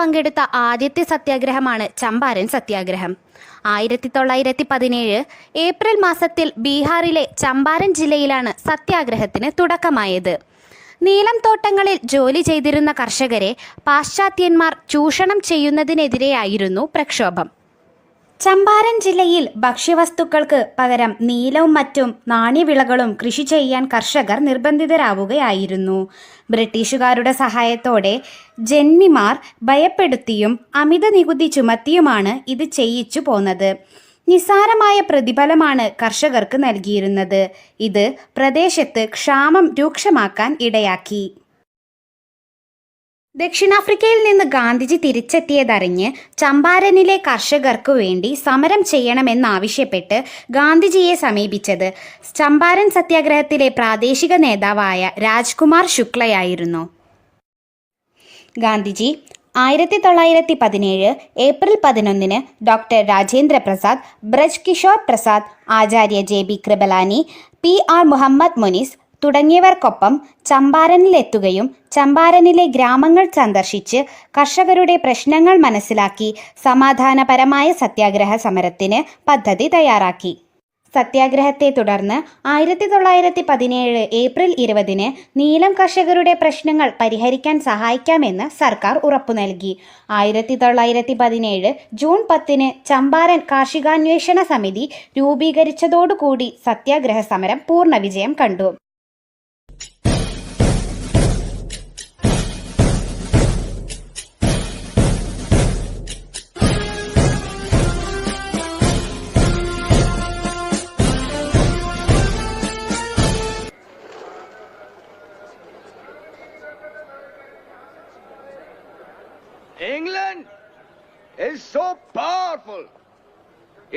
പങ്കെടുത്ത ആദ്യത്തെ സത്യാഗ്രഹമാണ് ചമ്പാരൻ സത്യാഗ്രഹം. ആയിരത്തി തൊള്ളായിരത്തി പതിനേഴ് ഏപ്രിൽ മാസത്തിൽ ബീഹാറിലെ ചമ്പാരൻ ജില്ലയിലാണ് സത്യാഗ്രഹത്തിന് തുടക്കമായത്. നീലം തോട്ടങ്ങളിൽ ജോലി ചെയ്തിരുന്ന കർഷകരെ പാശ്ചാത്യന്മാർ ചൂഷണം ചെയ്യുന്നതിനെതിരെയായിരുന്നു പ്രക്ഷോഭം. ചമ്പാരൻ ജില്ലയിൽ ഭക്ഷ്യവസ്തുക്കൾക്ക് പകരം നീലവും മറ്റും നാണ്യവിളകളും കൃഷി ചെയ്യാൻ കർഷകർ നിർബന്ധിതരാവുകയായിരുന്നു. ബ്രിട്ടീഷുകാരുടെ സഹായത്തോടെ ജന്മിമാർ ഭയപ്പെടുത്തിയും അമിത നികുതി ചുമത്തിയുമാണ് ഇത് ചെയ്യിച്ചു പോന്നത്. നിസ്സാരമായ പ്രതിഫലമാണ് കർഷകർക്ക് നൽകിയിരുന്നത്. ഇത് പ്രദേശത്ത് ക്ഷാമം രൂക്ഷമാക്കാൻ ഇടയാക്കി. ദക്ഷിണാഫ്രിക്കയിൽ നിന്ന് ഗാന്ധിജി തിരിച്ചെത്തിയതറിഞ്ഞ് ചമ്പാരനിലെ കർഷകർക്കു വേണ്ടി സമരം ചെയ്യണമെന്നാവശ്യപ്പെട്ട് ഗാന്ധിജിയെ സമീപിച്ചത് ചമ്പാരൻ സത്യാഗ്രഹത്തിലെ പ്രാദേശിക നേതാവായ രാജ്കുമാർ ശുക്ലയായിരുന്നു. ഗാന്ധിജി ആയിരത്തി തൊള്ളായിരത്തി പതിനേഴ് ഏപ്രിൽ പതിനൊന്നിന് doctor Rajendra Prasad Braj Kishore Prasad Acharya J B Kripalani P R Muhammad Munis തുടങ്ങിയവർക്കൊപ്പം ചമ്പാരനിലെത്തുകയും ചമ്പാരനിലെ ഗ്രാമങ്ങൾ സന്ദർശിച്ച് കർഷകരുടെ പ്രശ്നങ്ങൾ മനസ്സിലാക്കി സമാധാനപരമായ സത്യാഗ്രഹ സമരത്തിന് പദ്ധതി തയ്യാറാക്കി. സത്യാഗ്രഹത്തെ തുടർന്ന് ആയിരത്തി തൊള്ളായിരത്തി പതിനേഴ് ഏപ്രിൽ ഇരുപതിന് നീലം കർഷകരുടെ പ്രശ്നങ്ങൾ പരിഹരിക്കാൻ സഹായിക്കാമെന്ന് സർക്കാർ ഉറപ്പു നൽകി. ആയിരത്തി തൊള്ളായിരത്തി പതിനേഴ് ജൂൺ പത്തിന് ചമ്പാരൻ കാർഷികാന്വേഷണ സമിതി രൂപീകരിച്ചതോടുകൂടി സത്യാഗ്രഹ സമരം പൂർണ വിജയം കണ്ടു.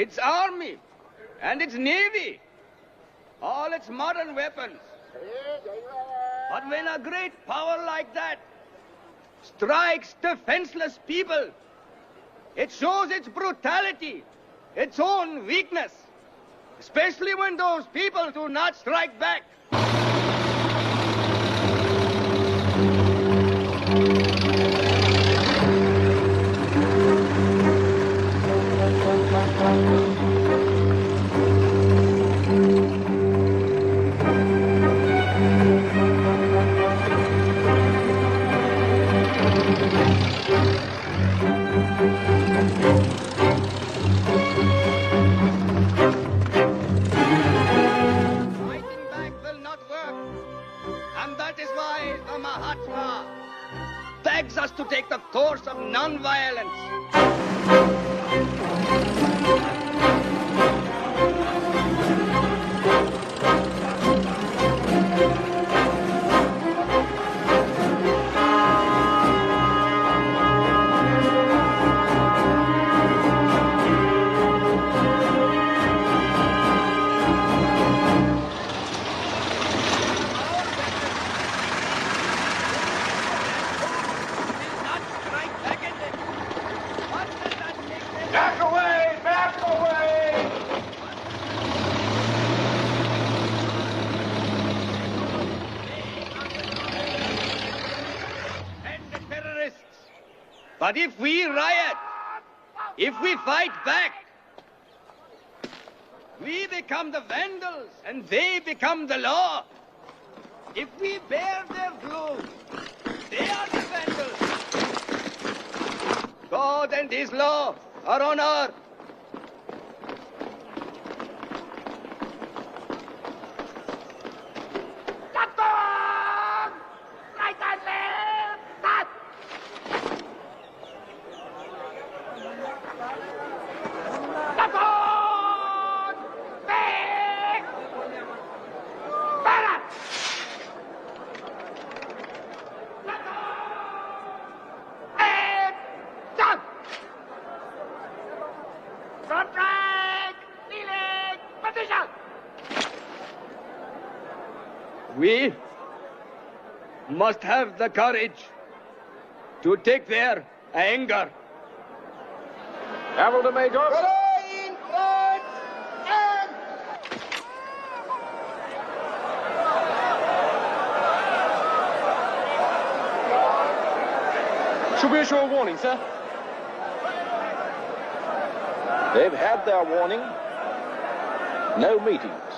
Its army and its navy, all its modern weapons. But when a great power like that strikes defenseless people, it shows its brutality, its own weakness, especially when those people do not strike back. Begs us to take the course of non-violence. Become the law. If we bear their blows, they are the vandals. God and His law are on earth. Have the courage to take their anger. Hamilton Major. in front and Should we issue a warning, sir? They've had their warning. No meetings.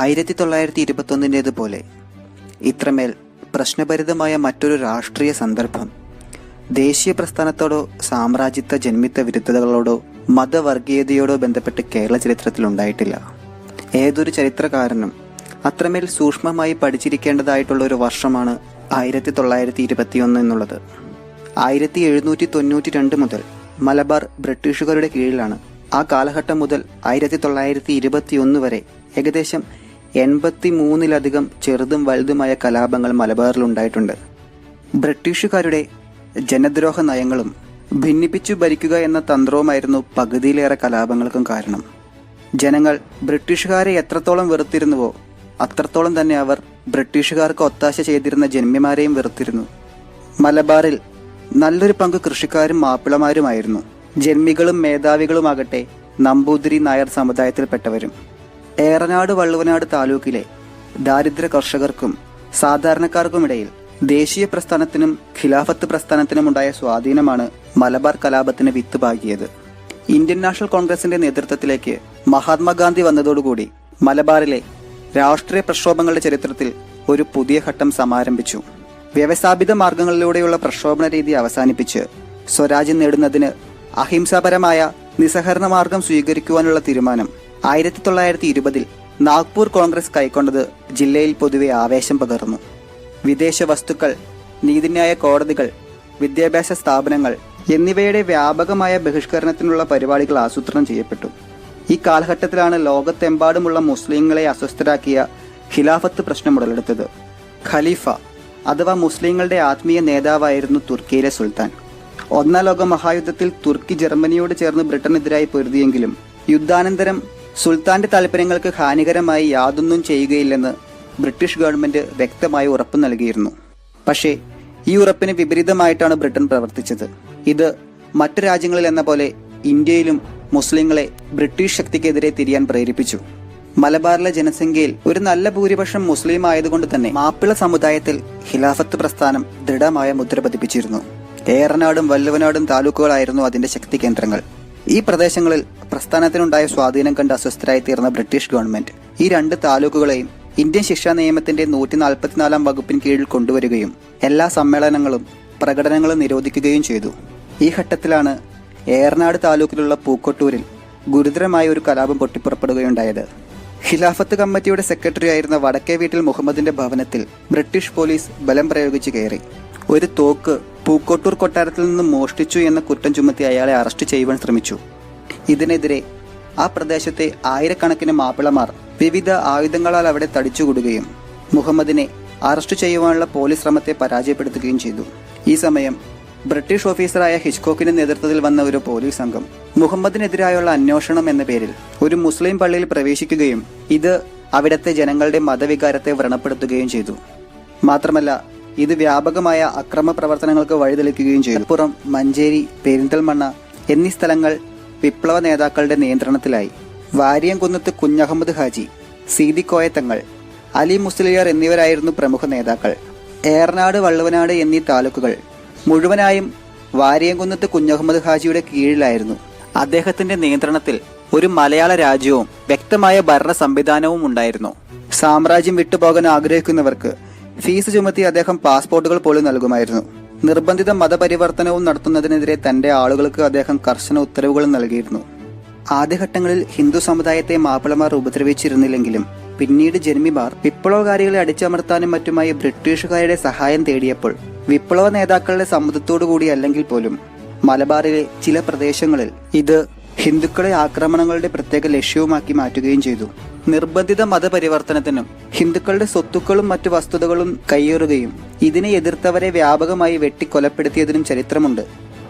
ആയിരത്തി തൊള്ളായിരത്തി ഇരുപത്തൊന്നിന്റേതുപോലെ ഇത്രമേൽ പ്രശ്നഭരിതമായ മറ്റൊരു രാഷ്ട്രീയ സന്ദർഭം ദേശീയ പ്രസ്ഥാനത്തോടോ സാമ്രാജ്യത്വ ജന്മിത്ത വിരുദ്ധതകളോടോ മതവർഗീയതയോടോ ബന്ധപ്പെട്ട് കേരള ചരിത്രത്തിൽ ഉണ്ടായിട്ടില്ല. ഏതൊരു ചരിത്രകാരനും അത്രമേൽ സൂക്ഷ്മമായി പഠിച്ചിരിക്കേണ്ടതായിട്ടുള്ള ഒരു വർഷമാണ് ആയിരത്തി തൊള്ളായിരത്തി ഇരുപത്തിയൊന്ന് എന്നുള്ളത്. ആയിരത്തി എഴുന്നൂറ്റി തൊണ്ണൂറ്റി രണ്ട് മുതൽ മലബാർ ബ്രിട്ടീഷുകാരുടെ കീഴിലാണ് ആ കാലഘട്ടം മുതൽ ആയിരത്തി തൊള്ളായിരത്തി ഇരുപത്തിയൊന്ന് വരെ ഏകദേശം എൺപത്തി മൂന്നിലധികം ചെറുതും വലുതുമായ കലാപങ്ങൾ മലബാറിൽ ഉണ്ടായിട്ടുണ്ട് ബ്രിട്ടീഷുകാരുടെ ജനദ്രോഹ നയങ്ങളും ഭിന്നിപ്പിച്ചു ഭരിക്കുക എന്ന തന്ത്രവുമായിരുന്നു പകുതിയിലേറെ കലാപങ്ങൾക്കും കാരണം. ജനങ്ങൾ ബ്രിട്ടീഷുകാരെ എത്രത്തോളം വെറുത്തിരുന്നുവോ അത്രത്തോളം തന്നെ അവർ ബ്രിട്ടീഷുകാർക്ക് ഒത്താശ ചെയ്തിരുന്ന ജന്മിമാരെയും വെറുത്തിരുന്നു. മലബാറിൽ നല്ലൊരു പങ്ക് കൃഷിക്കാരും മാപ്പിളമാരുമായിരുന്നു. ജന്മികളും മേധാവികളുമാകട്ടെ നമ്പൂതിരി നായർ സമുദായത്തിൽപ്പെട്ടവരും. ഏറനാട് വള്ളുവനാട് താലൂക്കിലെ ദാരിദ്ര്യ കർഷകർക്കും സാധാരണക്കാർക്കുമിടയിൽ ദേശീയ പ്രസ്ഥാനത്തിനും ഖിലാഫത്ത് പ്രസ്ഥാനത്തിനും ഉണ്ടായ സ്വാധീനമാണ് മലബാർ കലാപത്തിന് വിത്ത് പാകിയത് ഇന്ത്യൻ നാഷണൽ കോൺഗ്രസിന്റെ നേതൃത്വത്തിലേക്ക് മഹാത്മാഗാന്ധി വന്നതോടുകൂടി മലബാറിലെ രാഷ്ട്രീയ പ്രക്ഷോഭങ്ങളുടെ ചരിത്രത്തിൽ ഒരു പുതിയ ഘട്ടം സമാരംഭിച്ചു. വ്യവസ്ഥാപിത മാർഗങ്ങളിലൂടെയുള്ള പ്രക്ഷോഭണ രീതി അവസാനിപ്പിച്ച് സ്വരാജ്യം നേടുന്നതിന് അഹിംസാപരമായ നിസ്സഹരണ മാർഗം സ്വീകരിക്കുവാനുള്ള തീരുമാനം ആയിരത്തി തൊള്ളായിരത്തി ഇരുപതിൽ നാഗ്പൂർ കോൺഗ്രസ് കൈക്കൊണ്ടത് ജില്ലയിൽ പൊതുവെ ആവേശം പകർന്നു. വിദേശ വസ്തുക്കൾ നീതിന്യായ കോടതികൾ വിദ്യാഭ്യാസ സ്ഥാപനങ്ങൾ എന്നിവയുടെ വ്യാപകമായ ബഹിഷ്കരണത്തിനുള്ള പരിപാടികൾ ആസൂത്രണം ചെയ്യപ്പെട്ടു. ഈ കാലഘട്ടത്തിലാണ് ലോകത്തെമ്പാടുമുള്ള മുസ്ലിങ്ങളെ അസ്വസ്ഥരാക്കിയ ഖിലാഫത്ത് പ്രശ്നം ഉടലെടുത്തത്. ഖലീഫ അഥവാ മുസ്ലിങ്ങളുടെ ആത്മീയ നേതാവായിരുന്നു തുർക്കിയിലെ സുൽത്താൻ. ഒന്നാം ലോക മഹായുദ്ധത്തിൽ തുർക്കി ജർമ്മനിയോട് ചേർന്ന് ബ്രിട്ടനെതിരായി പൊരുതിയെങ്കിലും യുദ്ധാനന്തരം സുൽത്താന്റെ താല്പര്യങ്ങൾക്ക് ഹാനികരമായി യാതൊന്നും ചെയ്യുകയില്ലെന്ന് ബ്രിട്ടീഷ് ഗവൺമെന്റ് വ്യക്തമായി ഉറപ്പു നൽകിയിരുന്നു. പക്ഷേ ഈ ഉറപ്പിന് വിപരീതമായിട്ടാണ് ബ്രിട്ടൻ പ്രവർത്തിച്ചത്. ഇത് മറ്റു രാജ്യങ്ങളിൽ എന്ന പോലെ ഇന്ത്യയിലും മുസ്ലിങ്ങളെ ബ്രിട്ടീഷ് ശക്തിക്കെതിരെ തിരിയാൻ പ്രേരിപ്പിച്ചു. മലബാറിലെ ജനസംഖ്യയിൽ ഒരു നല്ല ഭൂരിപക്ഷം മുസ്ലിം ആയതുകൊണ്ട് തന്നെ മാപ്പിള സമുദായത്തിൽ ഖിലാഫത്ത് പ്രസ്ഥാനം ദൃഢമായ മുദ്ര പതിപ്പിച്ചിരുന്നു. ഏറനാടും വല്ലുവനാടും താലൂക്കുകളായിരുന്നു അതിന്റെ ശക്തി കേന്ദ്രങ്ങൾ ഈ പ്രദേശങ്ങളിൽ പ്രസ്ഥാനത്തിനുണ്ടായ സ്വാധീനം കണ്ട് അസ്വസ്ഥരായി തീർന്ന ബ്രിട്ടീഷ് ഗവൺമെന്റ് ഈ രണ്ട് താലൂക്കുകളെയും ഇന്ത്യൻ ശിക്ഷാ നിയമത്തിന്റെ നൂറ്റി നാൽപ്പത്തിനാലാം വകുപ്പിന് കീഴിൽ കൊണ്ടുവരികയും എല്ലാ സമ്മേളനങ്ങളും പ്രകടനങ്ങളും നിരോധിക്കുകയും ചെയ്തു. ഈ ഘട്ടത്തിലാണ് ഏറനാട് താലൂക്കിലുള്ള പൂക്കൊട്ടൂരിൽ ഗുരുതരമായ ഒരു കലാപം പൊട്ടിപ്പുറപ്പെടുകയുണ്ടായത്. ഖിലാഫത്ത് കമ്മിറ്റിയുടെ സെക്രട്ടറി ആയിരുന്ന വടക്കേ വീട്ടിൽ മുഹമ്മദിന്റെ ഭവനത്തിൽ ബ്രിട്ടീഷ് പോലീസ് ബലം പ്രയോഗിച്ച് കയറി. ഒരു തോക്ക് പൂക്കോട്ടൂർ കൊട്ടാരത്തിൽ നിന്ന് മോഷ്ടിച്ചു എന്ന കുറ്റം ചുമത്തി അയാളെ അറസ്റ്റ് ചെയ്യുവാൻ ശ്രമിച്ചു. ഇതിനെതിരെ ആ പ്രദേശത്തെ ആയിരക്കണക്കിന് മാപ്പിളമാർ വിവിധ ആയുധങ്ങളാൽ അവിടെ തടിച്ചുകൂടുകയും മുഹമ്മദിനെ അറസ്റ്റ് ചെയ്യുവാനുള്ള പോലീസ് ശ്രമത്തെ പരാജയപ്പെടുത്തുകയും ചെയ്തു. ഈ സമയം ബ്രിട്ടീഷ് ഓഫീസറായ ഹിച്ച്കോക്കിന്റെ നേതൃത്വത്തിൽ വന്ന ഒരു പോലീസ് സംഘം മുഹമ്മദിനെതിരായുള്ള അന്വേഷണം എന്ന പേരിൽ ഒരു മുസ്ലിം പള്ളിയിൽ പ്രവേശിക്കുകയും ഇത് അവിടത്തെ ജനങ്ങളുടെ മതവികാരത്തെ വ്രണപ്പെടുത്തുകയും ചെയ്തു. മാത്രമല്ല ഇത് വ്യാപകമായ അക്രമ പ്രവർത്തനങ്ങൾക്ക് വഴിതെളിക്കുകയും ചെയ്തു. പുറം മഞ്ചേരി പെരിന്തൽമണ്ണ എന്നീ സ്ഥലങ്ങൾ വിപ്ലവ നേതാക്കളുടെ നിയന്ത്രണത്തിലായി. വാര്യംകുന്നത്ത് കുഞ്ഞഹമ്മദ് ഹാജി സീതിക്കോയ അലി മുസ്ലിയാർ എന്നിവരായിരുന്നു പ്രമുഖ നേതാക്കൾ. ഏറനാട് വള്ളുവനാട് എന്നീ താലൂക്കുകൾ മുഴുവനായും വാര്യംകുന്നത്ത് കുഞ്ഞഹമ്മദ് ഹാജിയുടെ കീഴിലായിരുന്നു. അദ്ദേഹത്തിന്റെ നിയന്ത്രണത്തിൽ ഒരു മലയാള രാജ്യവും വ്യക്തമായ ഭരണ സംവിധാനവും ഉണ്ടായിരുന്നു. സാമ്രാജ്യം വിട്ടുപോകാൻ ആഗ്രഹിക്കുന്നവർക്ക് ഫീസ് ചുമത്തി അദ്ദേഹം പാസ്പോർട്ടുകൾ പോലും നൽകുമായിരുന്നു. നിർബന്ധിത മതപരിവർത്തനവും നടത്തുന്നതിനെതിരെ തന്റെ ആളുകൾക്ക് അദ്ദേഹം കർശന ഉത്തരവുകളും നൽകിയിരുന്നു. ആദ്യഘട്ടങ്ങളിൽ ഹിന്ദു സമുദായത്തെ മാപ്പിളമാർ ഉപദ്രവിച്ചിരുന്നില്ലെങ്കിലും പിന്നീട് ജന്മിമാർ വിപ്ലവകാരികളെ അടിച്ചമർത്താനും മറ്റുമായി ബ്രിട്ടീഷുകാരുടെ സഹായം തേടിയപ്പോൾ വിപ്ലവ നേതാക്കളുടെ സമ്മതത്തോടു കൂടി അല്ലെങ്കിൽ പോലും മലബാറിലെ ചില പ്രദേശങ്ങളിൽ ഇത് ഹിന്ദുക്കളെ ആക്രമണങ്ങളുടെ പ്രത്യേക ലക്ഷ്യവുമാക്കി മാറ്റുകയും ചെയ്തു. നിർബന്ധിത മതപരിവർത്തനത്തിനും ഹിന്ദുക്കളുടെ സ്വത്തുക്കളും മറ്റു വസ്തുതകളും കയ്യേറുകയും ഇതിനെ എതിർത്തവരെ വ്യാപകമായി വെട്ടിക്കൊലപ്പെടുത്തിയതിനും ചരിത്രമുണ്ട്.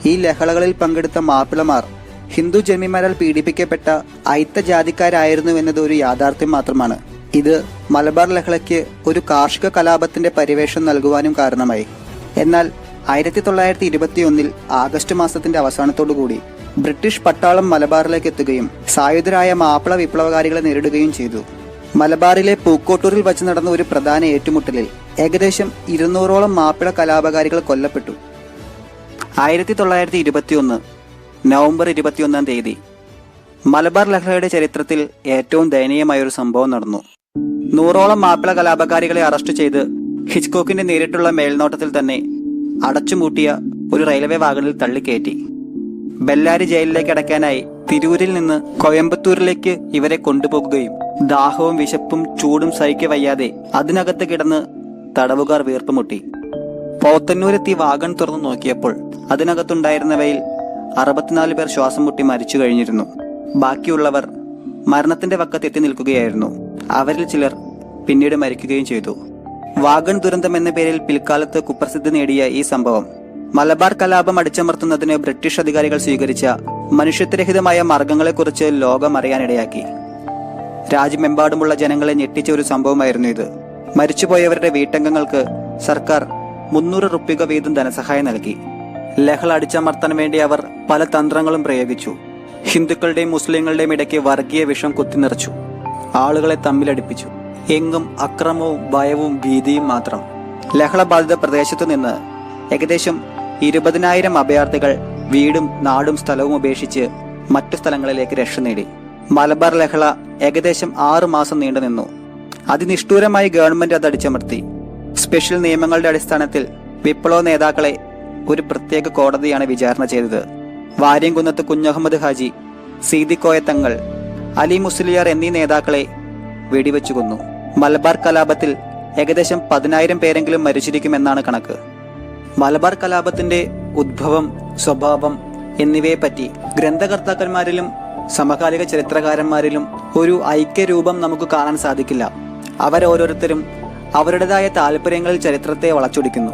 ഈ ലഹളകളിൽ പങ്കെടുത്ത മാപ്പിളമാർ ഹിന്ദു ജന്മിമാരാൽ പീഡിപ്പിക്കപ്പെട്ട അയിത്ത ജാതിക്കാരായിരുന്നു എന്നത് ഒരു യാഥാർത്ഥ്യം മാത്രമാണ്. ഇത് മലബാർ ലഹളയ്ക്ക് ഒരു കാർഷിക കലാപത്തിന്റെ പരിവേഷം നൽകുവാനും കാരണമായി. എന്നാൽ ആയിരത്തി തൊള്ളായിരത്തി ഇരുപത്തിയൊന്നിൽ ആഗസ്റ്റ് മാസത്തിന്റെ അവസാനത്തോടുകൂടി ബ്രിട്ടീഷ് പട്ടാളം മലബാറിലേക്ക് എത്തുകയും സായുധരായ മാപ്പിള വിപ്ലവകാരികളെ നേരിടുകയും ചെയ്തു. മലബാറിലെ പൂക്കോട്ടൂരിൽ വച്ച് നടന്ന ഒരു പ്രധാന ഏറ്റുമുട്ടലിൽ ഏകദേശം ഇരുന്നൂറോളം മാപ്പിള കലാപകാരികൾ കൊല്ലപ്പെട്ടു. ആയിരത്തി തൊള്ളായിരത്തി ഇരുപത്തിയൊന്ന് നവംബർ ഇരുപത്തിയൊന്നാം തീയതി മലബാർ ലഹളയുടെ ചരിത്രത്തിൽ ഏറ്റവും ദയനീയമായ ഒരു സംഭവം നടന്നു. നൂറോളം മാപ്പിള കലാപകാരികളെ അറസ്റ്റ് ചെയ്ത് ഹിച്ച്കോക്കിന്റെ നേരിട്ടുള്ള മേൽനോട്ടത്തിൽ തന്നെ അടച്ചുമൂട്ടിയ ഒരു റെയിൽവേ വാഗണിൽ തള്ളിക്കയറ്റി. ബെല്ലാരി ജയിലിലേക്ക് അടക്കാനായി തിരൂരിൽ നിന്ന് കോയമ്പത്തൂരിലേക്ക് ഇവരെ കൊണ്ടുപോകുകയും ദാഹവും വിശപ്പും ചൂടും സഹിക്ക വയ്യാതെ അതിനകത്ത് കിടന്ന് തടവുകാർ വീർപ്പുമുട്ടി. പോത്തന്നൂരെത്തി വാഗൺ തുറന്നു നോക്കിയപ്പോൾ അതിനകത്തുണ്ടായിരുന്നവയിൽ അറുപത്തിനാല് പേർ ശ്വാസം മുട്ടി മരിച്ചു കഴിഞ്ഞിരുന്നു. ബാക്കിയുള്ളവർ മരണത്തിന്റെ വക്കത്ത് എത്തി നിൽക്കുകയായിരുന്നു. അവരിൽ ചിലർ പിന്നീട് മരിക്കുകയും ചെയ്തു. വാഗൺ ദുരന്തം എന്ന പേരിൽ പിൽക്കാലത്ത് കുപ്രസിദ്ധി നേടിയ ഈ സംഭവം മലബാർ കലാപം അടിച്ചമർത്തുന്നതിന് ബ്രിട്ടീഷ് അധികാരികൾ സ്വീകരിച്ച മനുഷ്യത്വരഹിതമായ മാർഗങ്ങളെക്കുറിച്ച് ലോകം അറിയാനിടയാക്കി രാജ്യമെമ്പാടുമുള്ള ജനങ്ങളെ ഞെട്ടിച്ച ഒരു സംഭവമായിരുന്നു ഇത്. മരിച്ചുപോയവരുടെ വീട്ടംഗങ്ങൾക്ക് സർക്കാർ മുന്നൂറ് റുപ്യക വീതം ധനസഹായം നൽകി. ലഹള അടിച്ചമർത്താൻ വേണ്ടി അവർ പല തന്ത്രങ്ങളും പ്രയോഗിച്ചു. ഹിന്ദുക്കളുടെയും മുസ്ലിങ്ങളുടെയും ഇടയ്ക്ക് വർഗീയ വിഷം കുത്തിനിറച്ചു. ആളുകളെ തമ്മിലടിപ്പിച്ചു. എങ്ങും അക്രമവും ഭയവും ഭീതിയും മാത്രം. ലഹള ബാധിത പ്രദേശത്തു നിന്ന് ഏകദേശം ഇരുപതിനായിരം അഭയാർത്ഥികൾ വീടും നാടും സ്ഥലവും ഉപേക്ഷിച്ച് മറ്റു സ്ഥലങ്ങളിലേക്ക് രക്ഷ നേടി. മലബാർ ലഹള ഏകദേശം ആറു മാസം നീണ്ടുനിന്നു അതിനിഷ്ഠൂരമായി ഗവൺമെന്റ് അത് അടിച്ചമർത്തി. സ്പെഷ്യൽ നിയമങ്ങളുടെ അടിസ്ഥാനത്തിൽ വിപ്ലവ നേതാക്കളെ ഒരു പ്രത്യേക കോടതിയാണ് വിചാരണ ചെയ്തത്. വാര്യംകുന്നത്ത് കുഞ്ഞഹമ്മദ് ഹാജി സീതിക്കോയത്തങ്ങൾ അലി മുസ്ലിയാർ എന്നീ നേതാക്കളെ വെടിവെച്ചു കൊന്നു. മലബാർ കലാപത്തിൽ ഏകദേശം പതിനായിരം പേരെങ്കിലും മരിച്ചിരിക്കുമെന്നാണ് കണക്ക്. മലബാർ കലാപത്തിന്റെ ഉദ്ഭവം സ്വഭാവം എന്നിവയെപ്പറ്റി ഗ്രന്ഥകർത്താക്കന്മാരിലും സമകാലിക ചരിത്രകാരന്മാരിലും ഒരു ഐക്യരൂപം നമുക്ക് കാണാൻ സാധിക്കില്ല. അവരോരോരുത്തരും അവരുടേതായ താല്പര്യങ്ങളിൽ ചരിത്രത്തെ വളച്ചൊടിക്കുന്നു.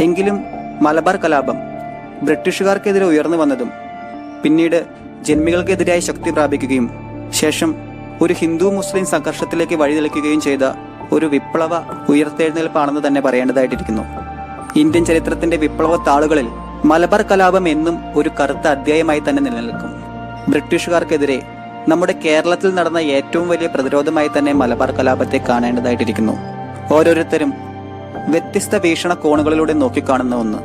എങ്കിലും മലബാർ കലാപം ബ്രിട്ടീഷുകാർക്കെതിരെ ഉയർന്നു വന്നതും പിന്നീട് ജന്മികൾക്കെതിരായി ശക്തി പ്രാപിക്കുകയും ശേഷം ഒരു ഹിന്ദു മുസ്ലിം സംഘർഷത്തിലേക്ക് വഴിതെളിക്കുകയും ചെയ്ത ഒരു വിപ്ലവ ഉയർത്തെഴുന്നേൽപ്പാണെന്ന് തന്നെ പറയേണ്ടതായിട്ടിരിക്കുന്നു. ഇന്ത്യൻ ചരിത്രത്തിന്റെ വിപ്ലവ താളുകളിൽ മലബാർ കലാപം എന്നും ഒരു കറുത്ത അധ്യായമായി തന്നെ നിലനിൽക്കും. ബ്രിട്ടീഷുകാർക്കെതിരെ നമ്മുടെ കേരളത്തിൽ നടന്ന ഏറ്റവും വലിയ പ്രതിരോധമായി തന്നെ മലബാർ കലാപത്തെ കാണേണ്ടതായിട്ടിരിക്കുന്നു. ഓരോരുത്തരും വ്യത്യസ്ത വീക്ഷണ കോണുകളിലൂടെ നോക്കിക്കാണുന്ന ഒന്ന്.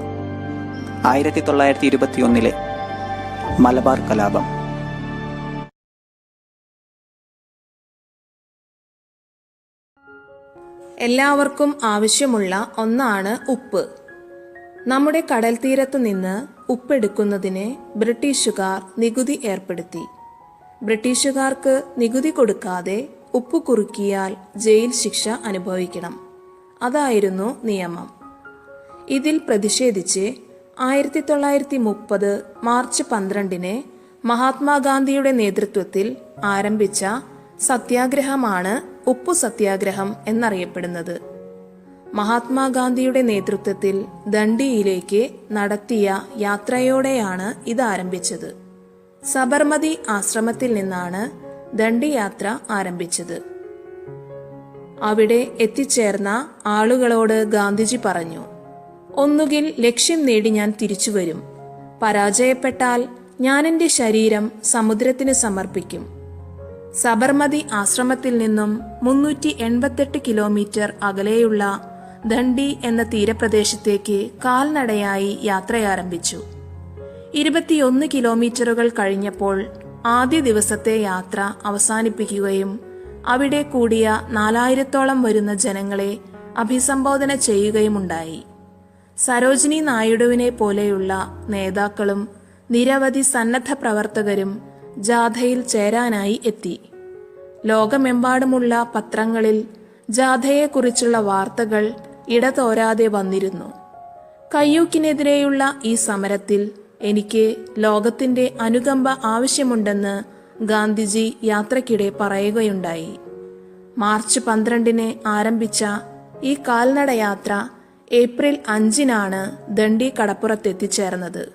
ആയിരത്തി തൊള്ളായിരത്തി ഇരുപത്തിയൊന്നിലെ മലബാർ കലാപം. എല്ലാവർക്കും ആവശ്യമുള്ള ഒന്നാണ് ഉപ്പ്. നമ്മുടെ കടൽ തീരത്തു നിന്ന് ഉപ്പെടുക്കുന്നതിന് ബ്രിട്ടീഷുകാർ നികുതി ഏർപ്പെടുത്തി. ബ്രിട്ടീഷുകാർക്ക് നികുതി കൊടുക്കാതെ ഉപ്പ് കുറുക്കിയാൽ ജയിൽ ശിക്ഷ അനുഭവിക്കണം. അതായിരുന്നു നിയമം. ഇതിൽ പ്രതിഷേധിച്ച് ആയിരത്തി തൊള്ളായിരത്തി മുപ്പത് മാർച്ച് പന്ത്രണ്ടിന് മഹാത്മാഗാന്ധിയുടെ നേതൃത്വത്തിൽ ആരംഭിച്ച സത്യാഗ്രഹമാണ് ഉപ്പു സത്യാഗ്രഹം എന്നറിയപ്പെടുന്നത്. മഹാത്മാഗാന്ധിയുടെ നേതൃത്വത്തിൽ ദണ്ഡിയിലേക്ക് നടത്തിയ യാത്രയോടെയാണ് ഇത് ആരംഭിച്ചത്. സബർമതി ആശ്രമത്തിൽ നിന്നാണ് ദണ്ഡി യാത്ര ആരംഭിച്ചത്. അവിടെ എത്തിച്ചേർന്ന ആളുകളോട് ഗാന്ധിജി പറഞ്ഞു ഒന്നുകിൽ ലക്ഷ്യം നേടി ഞാൻ തിരിച്ചു വരും പരാജയപ്പെട്ടാൽ ഞാൻ എന്റെ ശരീരം സമുദ്രത്തിന് സമർപ്പിക്കും. സബർമതി ആശ്രമത്തിൽ നിന്നും മുന്നൂറ്റി എൺപത്തെട്ട് കിലോമീറ്റർ അകലെയുള്ള ദണ്ഡി എന്ന തീരപ്രദേശത്തേക്ക് കാൽനടയായി യാത്രയാരംഭിച്ചു. ഇരുപത്തിയൊന്ന് കിലോമീറ്ററുകൾ കഴിഞ്ഞപ്പോൾ ആദ്യ ദിവസത്തെ യാത്ര അവസാനിപ്പിക്കുകയും അവിടെ കൂടിയ നാലായിരത്തോളം വരുന്ന ജനങ്ങളെ അഭിസംബോധന ചെയ്യുകയുമുണ്ടായി. സരോജിനി നായിഡുവിനെ പോലെയുള്ള നേതാക്കളും നിരവധി സന്നദ്ധ പ്രവർത്തകരും ജാഥയിൽ ചേരാനായി എത്തി. ലോകമെമ്പാടുമുള്ള പത്രങ്ങളിൽ ജാഥയെക്കുറിച്ചുള്ള വാർത്തകൾ ഇടതോരാതെ വന്നിരുന്നു. കയ്യൂക്കിനെതിരെയുള്ള ഈ സമരത്തിൽ എനിക്ക് ലോകത്തിന്റെ അനുകമ്പ ആവശ്യമുണ്ടെന്ന് ഗാന്ധിജി യാത്രക്കിടെ പറയുകയുണ്ടായി. മാർച്ച് പന്ത്രണ്ടിന് ആരംഭിച്ച ഈ കാൽനട യാത്ര ഏപ്രിൽ അഞ്ചിനാണ് ദണ്ഡി കടപ്പുറത്തെത്തിച്ചേർന്നത്.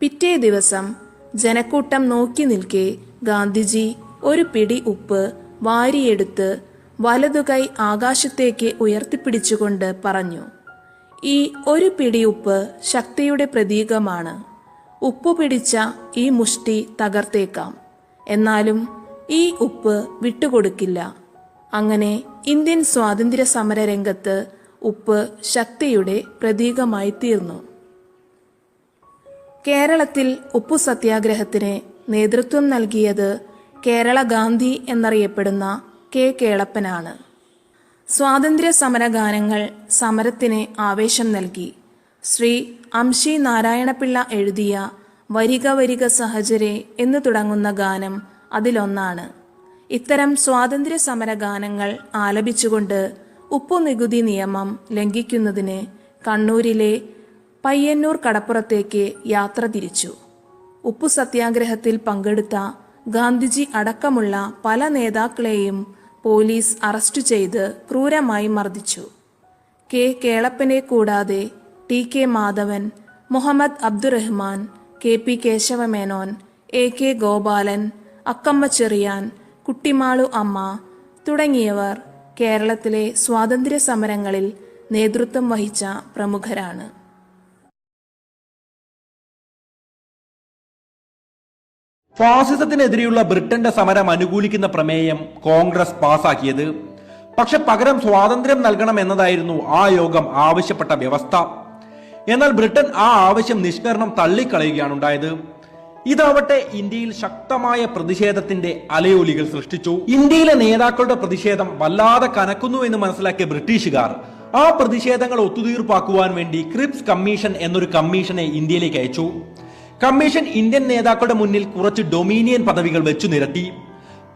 പിറ്റേ ദിവസം ജനക്കൂട്ടം നോക്കി നിൽക്കെ ഗാന്ധിജി ഒരു പിടി ഉപ്പ് വാരിയെടുത്ത് വലതുകൈ ആകാശത്തേക്ക് ഉയർത്തിപ്പിടിച്ചുകൊണ്ട് പറഞ്ഞു ഈ ഒരു പിടി ഉപ്പ് ശക്തിയുടെ പ്രതീകമാണ്. ഉപ്പ് പിടിച്ച ഈ മുഷ്ടി തകർത്തേക്കാം. എന്നാലും ഈ ഉപ്പ് വിട്ടുകൊടുക്കില്ല. അങ്ങനെ ഇന്ത്യൻ സ്വാതന്ത്ര്യ സമര രംഗത്ത് ഉപ്പ് ശക്തിയുടെ പ്രതീകമായി തീർന്നു കേരളത്തിൽ ഉപ്പു സത്യാഗ്രഹത്തിന് നേതൃത്വം നൽകിയത് കേരള ഗാന്ധി എന്നറിയപ്പെടുന്ന കെ കേളപ്പനാണ്. സ്വാതന്ത്ര്യ സമരഗാനങ്ങൾ സമരത്തിന് ആവേശം നൽകി. ശ്രീ അംശി നാരായണപിള്ള എഴുതിയ വരിക വരിക സഹചരെ എന്ന് തുടങ്ങുന്ന ഗാനം അതിലൊന്നാണ്. ഇത്തരം സ്വാതന്ത്ര്യ സമര ഗാനങ്ങൾ ആലപിച്ചുകൊണ്ട് ഉപ്പു നികുതി നിയമം ലംഘിക്കുന്നതിന് കണ്ണൂരിലെ പയ്യന്നൂർ കടപ്പുറത്തേക്ക് യാത്ര തിരിച്ചു. ഉപ്പു സത്യാഗ്രഹത്തിൽ പങ്കെടുത്ത ഗാന്ധിജി അടക്കമുള്ള പല നേതാക്കളെയും പോലീസ് അറസ്റ്റ് ചെയ്ത് ക്രൂരമായി മർദ്ദിച്ചു. കെ. കേളപ്പനെ കൂടാതെ T. K. Madhavan Muhammad Abdurahman K. P. Kesava Menon A. K. Gopalan Akkamma Cherian Kuttimalu Amma തുടങ്ങിയവർ കേരളത്തിലെ സ്വാതന്ത്ര്യ സമരങ്ങളിൽ നേതൃത്വം വഹിച്ച പ്രമുഖരാണ്. ഫാസിസത്തിനെതിരെയുള്ള ബ്രിട്ടന്റെ സമരം അനുകൂലിക്കുന്ന പ്രമേയം കോൺഗ്രസ് പാസാക്കിയത്. പക്ഷെ പകരം സ്വാതന്ത്ര്യം നൽകണം എന്നതായിരുന്നു ആ യോഗം ആവശ്യപ്പെട്ട വ്യവസ്ഥ. എന്നാൽ ബ്രിട്ടൻ ആ ആവശ്യം നിഷ്കരണം തള്ളിക്കളയുകയാണ് ഉണ്ടായത്. ഇതാവട്ടെ ഇന്ത്യയിൽ ശക്തമായ പ്രതിഷേധത്തിന്റെ അലയൊലികൾ സൃഷ്ടിച്ചു. ഇന്ത്യയിലെ നേതാക്കളുടെ പ്രതിഷേധം വല്ലാതെ കനക്കുന്നു എന്ന് മനസ്സിലാക്കിയ ബ്രിട്ടീഷുകാർ ആ പ്രതിഷേധങ്ങൾ ഒത്തുതീർപ്പാക്കുവാൻ വേണ്ടി ക്രിപ്സ് കമ്മീഷൻ എന്നൊരു കമ്മീഷനെ ഇന്ത്യയിലേക്ക് അയച്ചു. കമ്മീഷൻ ഇന്ത്യൻ നേതാക്കളുടെ മുന്നിൽ കുറച്ച് ഡൊമീനിയൻ പദവികൾ വെച്ചു നിരത്തി.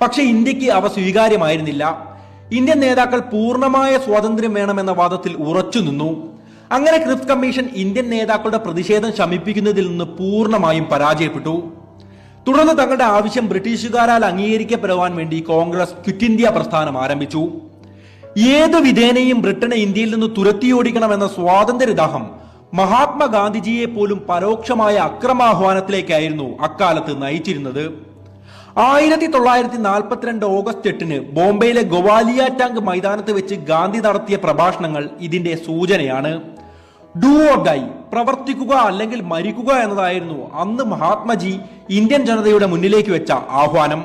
പക്ഷേ ഇന്ത്യയ്ക്ക് അവ സ്വീകാര്യമായിരുന്നില്ല. ഇന്ത്യൻ നേതാക്കൾ പൂർണമായ സ്വാതന്ത്ര്യം വേണമെന്ന വാദത്തിൽ ഉറച്ചു നിന്നു. അങ്ങനെ ക്രിപ്സ് കമ്മീഷൻ ഇന്ത്യൻ നേതാക്കളുടെ പ്രതിഷേധം ശമിപ്പിക്കുന്നതിൽ നിന്ന് പൂർണമായും പരാജയപ്പെട്ടു. തുടർന്ന് തങ്ങളുടെ ആവശ്യം ബ്രിട്ടീഷുകാരാൽ അംഗീകരിക്കപ്പെടുവാൻ വേണ്ടി കോൺഗ്രസ് ക്വിറ്റ് ഇന്ത്യ പ്രസ്ഥാനം ആരംഭിച്ചു. ഏത് വിധേനയും ബ്രിട്ടനെ ഇന്ത്യയിൽ നിന്ന് തുരത്തിയോടിക്കണമെന്ന സ്വാതന്ത്ര്യദാഹം മഹാത്മാഗാന്ധിജിയെ പോലും പരോക്ഷമായ അക്രമാഹ്വാനത്തിലേക്കായിരുന്നു അക്കാലത്ത് നയിച്ചിരുന്നത്. ആയിരത്തി തൊള്ളായിരത്തി നാൽപ്പത്തിരണ്ട് ഓഗസ്റ്റ് എട്ടിന് ബോംബെയിലെ ഗോവാലിയ ടാങ്ക് മൈതാനത്ത് വെച്ച് ഗാന്ധി നടത്തിയ പ്രഭാഷണങ്ങൾ ഇതിന്റെ സൂചനയാണ്. ഡൂ ഓർ ഡൈ പ്രവർത്തിക്കുക അല്ലെങ്കിൽ മരിക്കുക എന്നതായിരുന്നു അന്ന് മഹാത്മജി ഇന്ത്യൻ ജനതയുടെ മുന്നിലേക്ക് വെച്ച ആഹ്വാനം.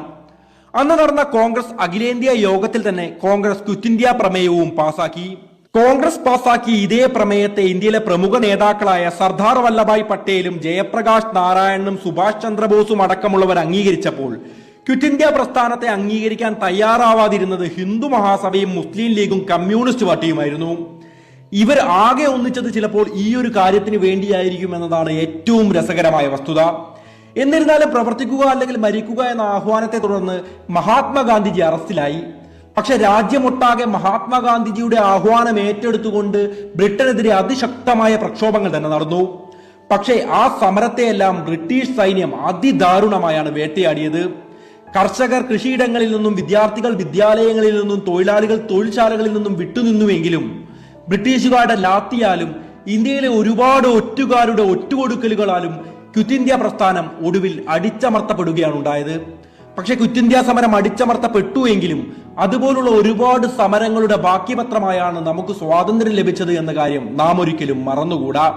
അന്ന് നടന്ന കോൺഗ്രസ് അഖിലേന്ത്യാ യോഗത്തിൽ തന്നെ കോൺഗ്രസ് ക്വിറ്റ് ഇന്ത്യ പ്രമേയവും പാസാക്കി. കോൺഗ്രസ് പാസാക്കിയ ഇതേ പ്രമേയത്തെ ഇന്ത്യയിലെ പ്രമുഖ നേതാക്കളായ സർദാർ വല്ലഭായ് പട്ടേലും ജയപ്രകാശ് നാരായണനും സുഭാഷ് ചന്ദ്രബോസും അടക്കമുള്ളവർ അംഗീകരിച്ചപ്പോൾ ക്വിറ്റ് ഇന്ത്യ പ്രസ്ഥാനത്തെ അംഗീകരിക്കാൻ തയ്യാറാവാതിരുന്നത് ഹിന്ദു മഹാസഭയും മുസ്ലിം ലീഗും കമ്മ്യൂണിസ്റ്റ് പാർട്ടിയുമായിരുന്നു. ഇവർ ആകെ ഒന്നിച്ചത് ചിലപ്പോൾ ഈ ഒരു കാര്യത്തിന് വേണ്ടിയായിരിക്കും എന്നതാണ് ഏറ്റവും രസകരമായ വസ്തുത. എന്നിരുന്നാലും പ്രവർത്തിക്കുക അല്ലെങ്കിൽ മരിക്കുക എന്ന ആഹ്വാനത്തെ തുടർന്ന് മഹാത്മാഗാന്ധിജി അറസ്റ്റിലായി. പക്ഷെ രാജ്യമൊട്ടാകെ മഹാത്മാഗാന്ധിജിയുടെ ആഹ്വാനം ഏറ്റെടുത്തുകൊണ്ട് ബ്രിട്ടനെതിരെ അതിശക്തമായ പ്രക്ഷോഭങ്ങൾ തന്നെ നടന്നു. പക്ഷേ ആ സമരത്തെയെല്ലാം ബ്രിട്ടീഷ് സൈന്യം അതിദാരുണമായാണ് വേട്ടയാടിയത്. കർഷകർ കൃഷിയിടങ്ങളിൽ നിന്നും വിദ്യാർത്ഥികൾ വിദ്യാലയങ്ങളിൽ നിന്നും തൊഴിലാളികൾ തൊഴിൽശാലകളിൽ നിന്നും വിട്ടുനിന്നുവെങ്കിലും ബ്രിട്ടീഷുകാരുടെ ലാത്തിയാലും ഇന്ത്യയിലെ ഒരുപാട് ഒറ്റുകാരുടെ ഒറ്റുകൊടുക്കലുകളാലും ക്വിറ്റ് ഇന്ത്യ പ്രസ്ഥാനം ഒടുവിൽ അടിച്ചമർത്തപ്പെടുകയാണ് ഉണ്ടായത്. പക്ഷെ ക്വിറ്റ് സമരം അടിച്ചമർത്തപ്പെട്ടു എങ്കിലും അതുപോലുള്ള ഒരുപാട് സമരങ്ങളുടെ ബാക്കിപത്രമായാണ് നമുക്ക് സ്വാതന്ത്ര്യം ലഭിച്ചത് എന്ന കാര്യം നാം ഒരിക്കലും മറന്നുകൂടാ.